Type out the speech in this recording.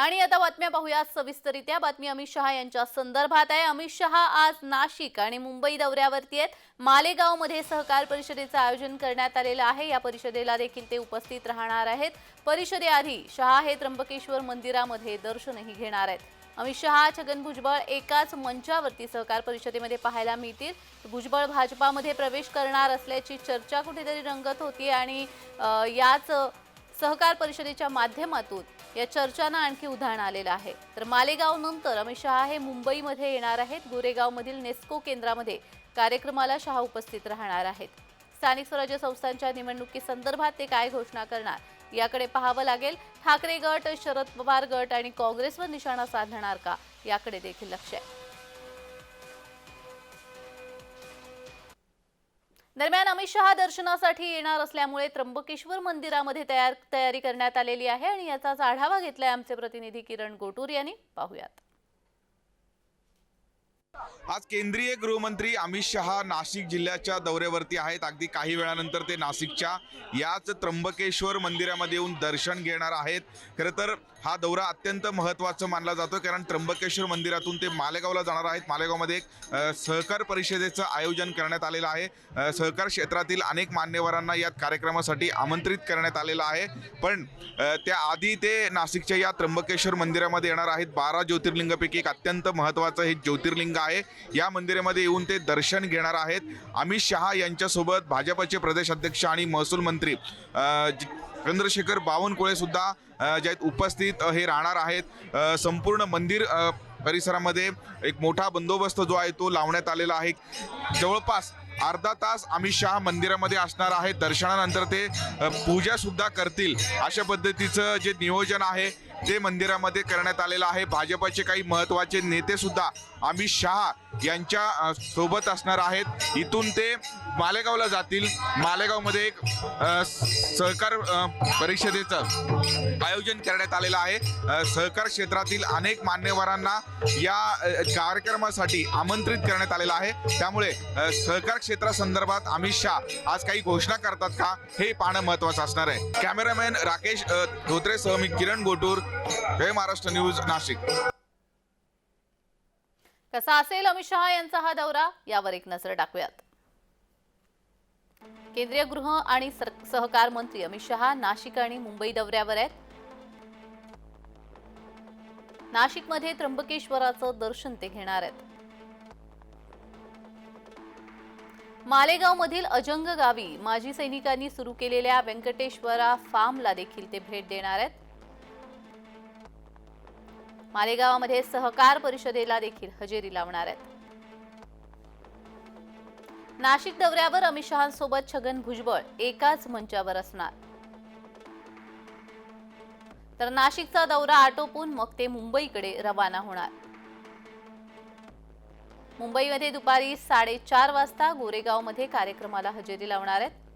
आणि आता बातम्या पाहूया सविस्तरित्या बातमी अमित शहा यांच्या संदर्भात आहे. अमित शहा आज नाशिक आणि मुंबई दौऱ्यावरती आहेत. मालेगावमध्ये सहकार परिषदेचं आयोजन करण्यात आलेलं आहे. या परिषदेला देखील ते उपस्थित राहणार आहेत. परिषदेआधी शहा हे त्र्यंबकेश्वर मंदिरामध्ये दर्शनही घेणार आहेत. अमित शहा छगन भुजबळ एकाच मंचावरती सहकार परिषदेमध्ये पाहायला मिळतील. भुजबळ भाजपामध्ये प्रवेश करणार असल्याची चर्चा कुठेतरी रंगत होती आणि याच सहकार परिषदेच्या माध्यमातून या चर्चांना आणखी उधाण आलेलं आहे. तर मालेगाव नंतर अमित शहा हे मुंबईमध्ये येणार आहेत. गोरेगावमधील नेस्को केंद्रामध्ये कार्यक्रमाला शहा उपस्थित राहणार आहेत. स्थानिक स्वराज्य संस्थांच्या निवडणुकीसंदर्भात ते काय घोषणा करणार याकडे पाहावं लागेल. ठाकरे गट शरद पवार गट आणि काँग्रेसवर निशाणा साधणार का याकडे देखील लक्ष आहे. दरम्यान अमित शहा दर्शनासाठी येणार असल्यामुळे त्र्यंबकेश्वर मंदिरामध्ये तयार तयारी करण्यात आलेली आहे आणि याचाच आढावा घेतलाय आमचे प्रतिनिधी किरण गोटूर यांनी. पाहूयात. आज केंद्रीय गृहमंत्री अमित शहा नाशिक जिल्ह्याच्या दौऱ्यावरती आहेत. अगदी काही वेळानंतर ते नाशिकच्या याच त्र्यंबकेश्वर मंदिरामध्ये येऊन दर्शन घेणार आहेत. खरं तर हा दौरा अत्यंत महत्त्वाचा मानला जातो कारण त्र्यंबकेश्वर मंदिरातून ते मालेगावला जाणार आहेत. मालेगावमध्ये एक सहकार परिषदेचं आयोजन करण्यात आलेलं आहे. सहकार क्षेत्रातील अनेक मान्यवरांना या कार्यक्रमासाठी आमंत्रित करण्यात आलेलं आहे. पण त्याआधी ते नाशिकच्या या त्र्यंबकेश्वर मंदिरामध्ये येणार आहेत. बारा ज्योतिर्लिंगापैकी एक अत्यंत महत्त्वाचं हे ज्योतिर्लिंग आहे. या मंदिरामध्ये येऊन ते दर्शन घेणार आहेत. अमित शहा यांच्यासोबत भाजपचे प्रदेश अध्यक्ष आणि महसूल मंत्री चंद्रशेखर बावनकुळे सुद्धा ज्यात जे आहेत उपस्थित हे राहणार आहेत. संपूर्ण मंदिर परिसरामध्ये एक मोठा बंदोबस्त जो आहे तो लावण्यात आलेला आहे. जवळपास अर्धा तास अमित शहा मंदिरामध्ये असणार आहे दर्शनानंतर ते पूजासुद्धा पूजा सुद्धा करतील अशा पद्धतीचं जे नियोजन आहे ते मंदिरामध्ये करण्यात आलेलं आहे भाजपचे काही महत्त्वाचे नेते सुद्धा अमित शहा यांच्या सोबत असणार आहेत. इथून ते मालेगावला जातील. मालेगावमध्ये एक सहकार परिषदेचं आयोजन करण्यात आलेलं आहे. सहकार क्षेत्रातील अनेक मान्यवरांना या कार्यक्रमासाठी आमंत्रित करण्यात आलेलं आहे. त्यामुळे सहकार क्षेत्रासंदर्भात अमित शहा आज काही घोषणा करतात का हे पाहणं महत्वाचं असणार आहे. कॅमेरामॅन राकेश अ, धोत्रेसह मी किरण गोटूर. हे महाराष्ट्र न्यूज नाशिक. कसा असेल अमित शहा यांचा हा दौरा? यावर एक नजर टाकूयात. केंद्रीय गृह आणि सहकार मंत्री अमित शहा नाशिक आणि मुंबई दौऱ्यावर आहेत. नाशिकमध्ये त्र्यंबकेश्वराचं दर्शन ते घेणार आहेत. मालेगावमधील अजंग गावी माजी सैनिकांनी सुरू केलेल्या व्यंकटेश्वरा फार्मला देखील ते भेट देणार आहेत. मालेगावामध्ये सहकार परिषदेला देखील हजेरी लावणार आहेत. नाशिक दौऱ्यावर अमित शहांसोबत छगन भुजबळ एकाच मंचावर असणार. तर नाशिकचा दौरा आटोपून मग ते मुंबईकडे रवाना होणार. मुंबईमध्ये दुपारी साडेचार वाजता गोरेगावमध्ये कार्यक्रमाला हजेरी लावणार आहेत.